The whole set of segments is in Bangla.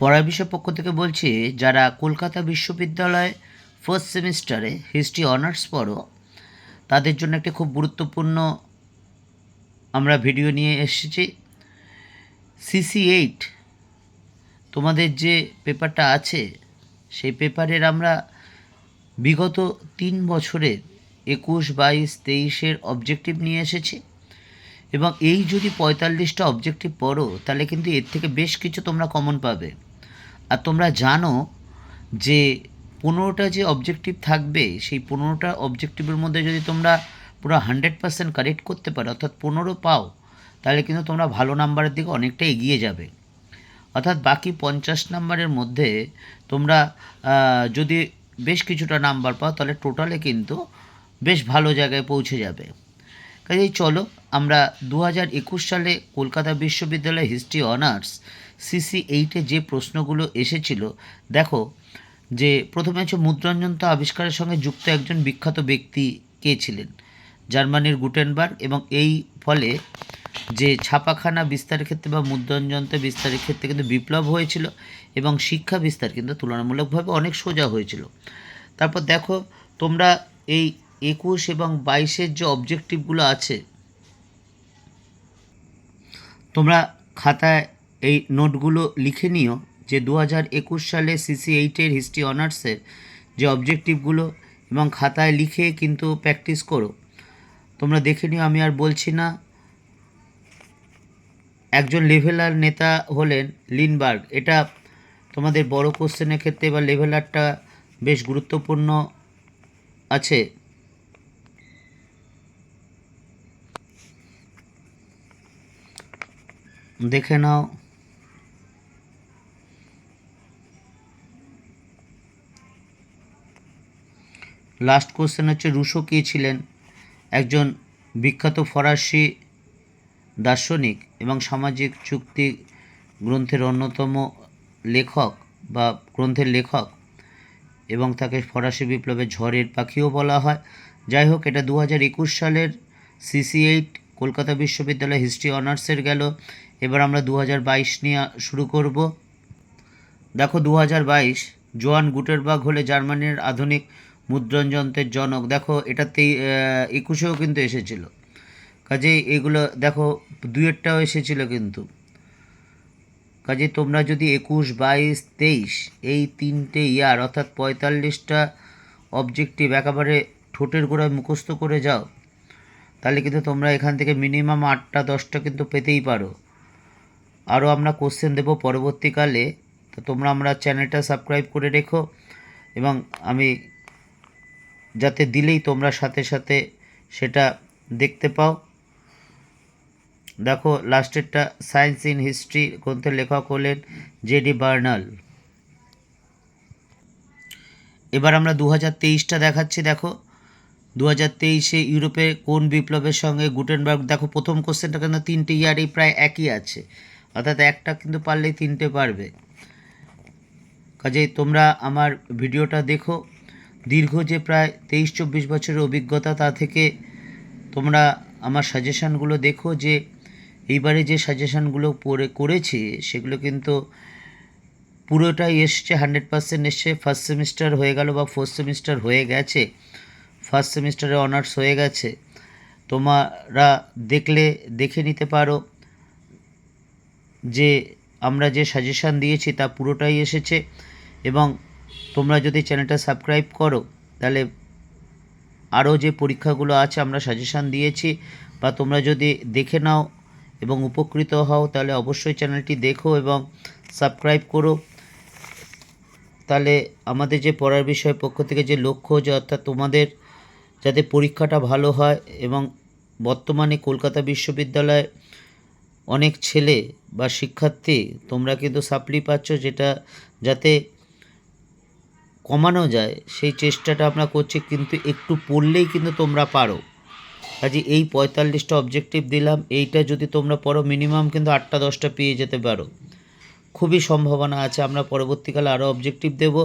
পড়ার বিষয় পক্ষ থেকে বলছি, যারা কলকাতা বিশ্ববিদ্যালয় ফার্স্ট সেমিস্টারে হিস্ট্রি অনার্স পড়ো, তাদের জন্য একটি খুব গুরুত্বপূর্ণ আমরা ভিডিও নিয়ে এসেছি। সিসি এইট তোমাদের যে পেপারটা আছে, সেই পেপারের আমরা বিগত তিন বছরের একুশ, বাইশ, তেইশের অবজেক্টিভ নিয়ে এসেছি। এবং এই যদি পঁয়তাল্লিশটা অবজেক্টিভ পড়ো, তাহলে কিন্তু এর থেকে বেশ কিছু তোমরা কমন পাবে। আর তোমরা জানো যে পনেরোটা যে অবজেক্টিভ থাকবে, সেই পনেরোটা অবজেক্টিভের মধ্যে যদি তোমরা পুরো হান্ড্রেড পার্সেন্ট কারেক্ট করতে পারো, অর্থাৎ পনেরো পাও, তাহলে কিন্তু তোমরা ভালো নাম্বারের দিকে অনেকটা এগিয়ে যাবে। অর্থাৎ বাকি পঞ্চাশ নাম্বারের মধ্যে তোমরা যদি বেশ কিছুটা নাম্বার পাও, তাহলে টোটালে কিন্তু বেশ ভালো জায়গায় পৌঁছে যাবে। কাজেই চলো, আমরা দু হাজার একুশ সালে কলকাতা বিশ্ববিদ্যালয় হিস্ট্রি অনার্স সিসি এইটে যে প্রশ্নগুলো এসেছিল, দেখো, যে প্রথমে হচ্ছে মুদ্রণযন্ত্র আবিষ্কারের সঙ্গে যুক্ত একজন বিখ্যাত ব্যক্তি কে ছিলেন? জার্মানির গুটেনবার্গ এবং এই ফলে যে ছাপাখানা বিস্তারের ক্ষেত্রে বা মুদ্রণযন্ত্র বিস্তারের ক্ষেত্রে কিন্তু বিপ্লব হয়েছিল এবং শিক্ষা বিস্তার কিন্তু তুলনামূলকভাবে অনেক সোজা হয়েছিল। তারপর দেখো, তোমরা এই একুশ এবং বাইশের যে অবজেক্টিভগুলো আছে, তোমরা খাতায় এই নোটগুলো লিখে নিও যে দু হাজার একুশ সালে সিসি এইটের হিস্ট্রি অনার্সের যে অবজেক্টিভগুলো এবং খাতায় লিখে কিন্তু প্র্যাকটিস করো। তোমরা দেখে নিও, আমি আর বলছি না। একজন লেভেলার নেতা হলেন লিনবার্গ। এটা তোমাদের বড় কোশ্চেনের ক্ষেত্রে বা লেভেলারটা বেশ গুরুত্বপূর্ণ আছে। দেখে নাও। লাস্ট কোশ্চেন হচ্ছে, রুশো কে ছিলেন? একজন বিখ্যাত ফরাসি দার্শনিক এবং সামাজিক চুক্তি গ্রন্থের অন্যতম লেখক বা গ্রন্থের লেখক এবং তাকে ফরাসি বিপ্লবের ঝড়ের পাখিও বলা হয়। যাই হোক, এটা দু হাজার একুশ সালের সিসি এইট কলকাতা বিশ্ববিদ্যালয় হিস্ট্রি অনার্সের গেল। এবার আমরা দু হাজার বাইশ নিয়ে শুরু করব। দেখো দু হাজার বাইশ, জোয়ান গুটেরবার্গ হলে জার্মানির আধুনিক মুদ্রণ যন্ত্রের জনক। দেখো, এটাতেই একুশেও কিন্তু এসেছিল। কাজেই এগুলো, দেখো, দুয়েরটাও এসেছিল কিন্তু। কাজে তোমরা যদি একুশ, বাইশ, তেইশ, এই তিনটে ইয়ার, অর্থাৎ পঁয়তাল্লিশটা অবজেক্টিভ একেবারে ঠোঁটের গোড়ায় মুখস্থ করে যাও, তাহলে কিন্তু তোমরা এখান থেকে মিনিমাম আটটা, দশটা কিন্তু পেতেই পারো। আরও আমরা কোশ্চেন দেবো পরবর্তীকালে। তো তোমরা আমরা চ্যানেলটা সাবস্ক্রাইব করে রেখো এবং আমি যাতে দিলেই তোমরা সাথে সাথে সেটা দেখতে পাও। দেখো লাস্টেরটা সায়েন্স ইন হিস্ট্রি গ্রন্থের লেখক হলেন জেডি বার্নাল এবার আমরা দু হাজার তেইশটা দেখাচ্ছি, দেখো। দু হাজার তেইশে ইউরোপে কোন বিপ্লবের সঙ্গে গুটেনবার্গ, দেখো, প্রথম কোশ্চেনটা কিন্তু তিনটে ইয়ারই প্রায় একই আছে। অর্থাৎ একটা কিন্তু পারলেই তিনটে পারবে। কাজেই তোমরা আমার ভিডিওটা দেখো। দীর্ঘ যে প্রায় তেইশ চব্বিশ বছরের অভিজ্ঞতা, তা থেকে তোমরা আমার সাজেশানগুলো দেখো যে, এইবারে যে সাজেশানগুলো পড়ে করেছি, সেগুলো কিন্তু পুরোটাই এসছে হান্ড্রেড পার্সেন্ট এসছে। ফার্স্ট সেমিস্টার হয়ে গেল বা ফোর্থ সেমিস্টার হয়ে গেছে। ফার্স্ট সেমিস্টারে অনার্স হয়ে গেছে। তোমরা দেখলে, দেখে নিতে পারো যে, আমরা যে সাজেশান দিয়েছি, তা পুরোটাই এসেছে এবং তোমরা যদি চ্যানেলটা সাবস্ক্রাইব করো, তাহলে আরও যে পরীক্ষাগুলো আছে আমরা সাজেশান দিয়েছি, বা তোমরা যদি দেখে নাও এবং উপকৃত হও, তাহলে অবশ্যই চ্যানেলটি দেখো এবং সাবস্ক্রাইব করো। তাহলে আমাদের যে পড়ার বিষয় পক্ষ থেকে যে লক্ষ্য যে অর্থাৎ তোমাদের যাতে পরীক্ষাটা ভালো হয় এবং বর্তমানে কলকাতা বিশ্ববিদ্যালয়ে অনেক ছেলে বা শিক্ষার্থী তোমরা কিন্তু সাপ্লি পাচ্ছ, যেটা যাতে কমানো যায়, সেই চেষ্টাটা আমরা করছি, কিন্তু একটু পড়লেই কিন্তু তোমরা পারো। কাজে এই পঁয়তাল্লিশটা অবজেক্টিভ দিলাম, এইটা যদি তোমরা পড়ো মিনিমাম কিন্তু আটটা, দশটা পেয়ে যেতে পারো। খুবই সম্ভাবনা আছে, আমরা পরবর্তীকালে আরও অবজেক্টিভ দেব।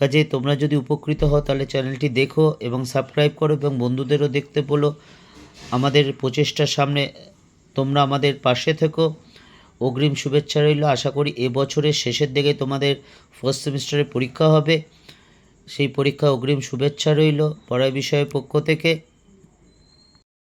কাজে তোমরা যদি উপকৃত হও, তাহলে চ্যানেলটি দেখো এবং সাবস্ক্রাইব করো এবং বন্ধুদেরও দেখতে বলো। আমাদের প্রচেষ্টার সামনে তোমরা আমাদের পাশে থেকো। অগ্রিম শুভেচ্ছা রইল। আশা করি এবছরের শেষের দিকে তোমাদের ফার্স্ট সেমিস্টারের পরীক্ষা হবে। সেই পরীক্ষা অগ্রিম শুভেচ্ছা রইল পড়ায় বিষয়ের পক্ষ থেকে।